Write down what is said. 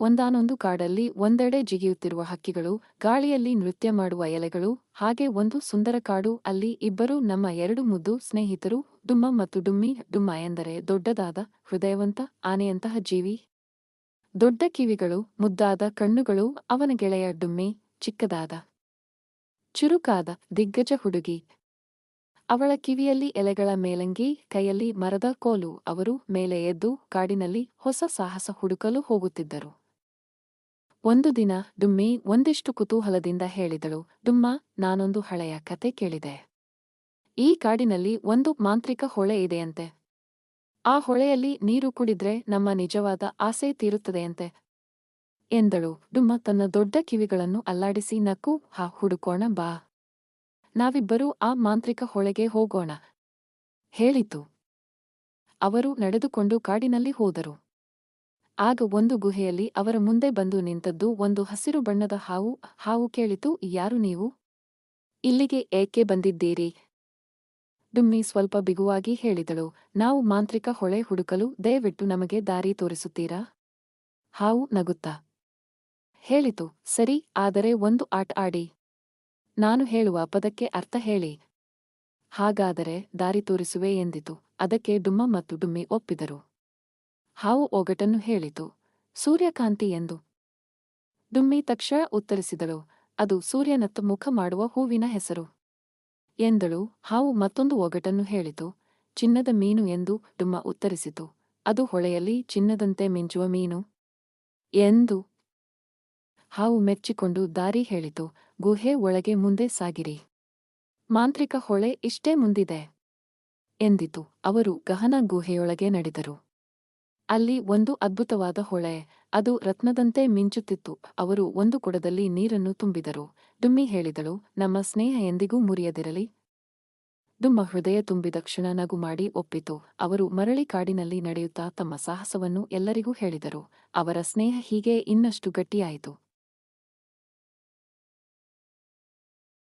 ಒಂದಾನೊಂದು ಕಾಡಲ್ಲಿ ಒಂದೆಡೆ ಜಿಗಿಯುತ್ತಿರುವ ಹಕ್ಕಿಗಳು, ಗಾಳಿಯಲ್ಲಿ ನೃತ್ಯ ಮಾಡುವ ಎಲೆಗಳು, ಹಾಗೆ ಒಂದು ಸುಂದರ ಕಾಡು, ಅಲ್ಲಿ ಇಬ್ಬರು ನಮ್ಮ ಎರಡು ಮುದ್ದು ಸ್ನೇಹಿತರು ಡುಮ್ಮ ಮತ್ತು ಡುಮ್ಮಿ. ಡುಮ್ಮ ಎಂದರೆ ದೊಡ್ಡದಾದ, ಹೃದಯವಂತ, ಆನೆಯಂತಹ ಜೀವಿ. ದೊಡ್ಡ ಕಿವಿಗಳು, ಮುದ್ದಾದ ಕಣ್ಣುಗಳು, ಅವನ ಗೆಳೆಯ ಡುಮ್ಮಿ, ಚಿಕ್ಕದಾದ, ಚುರುಕಾದ, ದಿಗ್ಗಜ ಹುಡುಗಿ. ಅವಳ ಕಿವಿಯಲ್ಲಿ ಎಲೆಗಳ ಮೇಲಂಗಿ, ಕೈಯಲ್ಲಿ ಮರದ ಕೋಲು. ಅವರು ಮೇಲೆ ಎದ್ದು ಕಾಡಿನಲ್ಲಿ ಹೊಸ ಸಾಹಸ ಹುಡುಕಲು ಹೋಗುತ್ತಿದ್ದರು. ಒಂದು ದಿನ ಡುಮ್ಮಿ ಒಂದಿಷ್ಟು ಕುತೂಹಲದಿಂದ ಹೇಳಿದಳು ಡುಮ್ಮ ನಾನೊಂದು ಹಳೆಯ ಕತೆ ಕೇಳಿದೆ. ಈ ಕಾಡಿನಲ್ಲಿ ಒಂದು ಮಾಂತ್ರಿಕ ಹೊಳೆ ಇದೆಯಂತೆ. ಆ ಹೊಳೆಯಲ್ಲಿ ನೀರು ಕುಡಿದ್ರೆ ನಮ್ಮ ನಿಜವಾದ ಆಸೆ ತೀರುತ್ತದೆಯಂತೆ. ಎಂದಳು. ಡುಮ್ಮ ತನ್ನ ದೊಡ್ಡ ಕಿವಿಗಳನ್ನು ಅಲ್ಲಾಡಿಸಿ ನಕ್ಕು, ಹಾ, ಹುಡುಕೋಣ, ಬಾ. ನಾವಿಬ್ಬರೂ ಆ ಮಾಂತ್ರಿಕ ಹೊಳೆಗೆ ಹೋಗೋಣ. ಹೇಳಿತು. ಅವರು ನಡೆದುಕೊಂಡು ಕಾಡಿನಲ್ಲಿ ಹೋದರು. ಆಗ ಒಂದು ಗುಹೆಯಲ್ಲಿ ಅವರ ಮುಂದೆ ಬಂದು ನಿಂತದ್ದು ಒಂದು ಹಸಿರು ಬಣ್ಣದ ಹಾವು ಹಾವು ಕೇಳಿತು, ಯಾರು ನೀವು? ಇಲ್ಲಿಗೆ ಏಕೆ ಬಂದಿದ್ದೀರಿ? ಡುಮ್ಮಿ ಸ್ವಲ್ಪ ಬಿಗುವಾಗಿ ಹೇಳಿದಳು, ನಾವು ಮಾಂತ್ರಿಕ ಹೊಳೆ ಹುಡುಕಲು, ದಯವಿಟ್ಟು ನಮಗೆ ದಾರಿ ತೋರಿಸುತ್ತೀರಾ? ಹಾವು ನಗುತ್ತಾ, ಹೇಳಿತು, ಸರಿ, ಆದರೆ ಒಂದು ಆಟ ಆಡಿ. ನಾನು ಹೇಳುವ ಪದಕ್ಕೆ ಅರ್ಥ ಹೇಳಿ. ಹಾಗಾದರೆ ದಾರಿ ತೋರಿಸುವೆ ಎಂದಿತು, ಅದಕ್ಕೆ ಡುಮ್ಮ ಮತ್ತು ಡುಮ್ಮಿ ಒಪ್ಪಿದರು. ಹಾವು ಒಗಟನ್ನು ಹೇಳಿತು. ಸೂರ್ಯಕಾಂತಿ ಎಂದು. ಡುಮ್ಮಿ ತಕ್ಷಣ ಉತ್ತರಿಸಿದಳು. ಅದು ಸೂರ್ಯನತ್ತ ಮುಖ ಮಾಡುವ ಹೂವಿನ ಹೆಸರು. ಎಂದಳು. ಹಾವು ಮತ್ತೊಂದು ಒಗಟನ್ನು ಹೇಳಿತು. ಚಿನ್ನದ ಮೀನು ಎಂದು ಡುಮ್ಮ ಉತ್ತರಿಸಿತು. ಅದು ಹೊಳೆಯಲ್ಲಿ ಚಿನ್ನದಂತೆ ಮಿಂಚುವ ಮೀನು. ಎಂದು. ಹಾವು ಮೆಚ್ಚಿಕೊಂಡು ದಾರಿ ಹೇಳಿತು. ಗುಹೆ ಒಳಗೆ ಮುಂದೆ ಸಾಗಿರಿ. ಮಾಂತ್ರಿಕ ಹೊಳೆ ಇಷ್ಟೇ ಮುಂದಿದೆ. ಎಂದಿತು. ಅವರು ಗಹನ ಗುಹೆಯೊಳಗೆ ನಡೆದರು. ಅಲ್ಲಿ ಒಂದು ಅದ್ಭುತವಾದ ಹೊಳೆ. ಅದು ರತ್ನದಂತೆ ಮಿಂಚುತ್ತಿತ್ತು. ಅವರು ಒಂದು ಕೊಡದಲ್ಲಿ ನೀರನ್ನು ತುಂಬಿದರು. ಡುಮ್ಮಿ ಹೇಳಿದಳು, ನಮ್ಮ ಸ್ನೇಹ ಎಂದಿಗೂ ಮುರಿಯದಿರಲಿ ದುಮ್ಮ ಹೃದಯ ತುಂಬಿದ ಕ್ಷಣ ನಗು ಮಾಡಿ ಒಪ್ಪಿತು. ಅವರು ಮರಳಿ ಕಾಡಿನಲ್ಲಿ ನಡೆಯುತ್ತಾ ತಮ್ಮ ಸಾಹಸವನ್ನು ಎಲ್ಲರಿಗೂ ಹೇಳಿದರು. ಅವರ ಸ್ನೇಹ ಹೀಗೆ ಇನ್ನಷ್ಟು ಗಟ್ಟಿಯಾಯಿತು.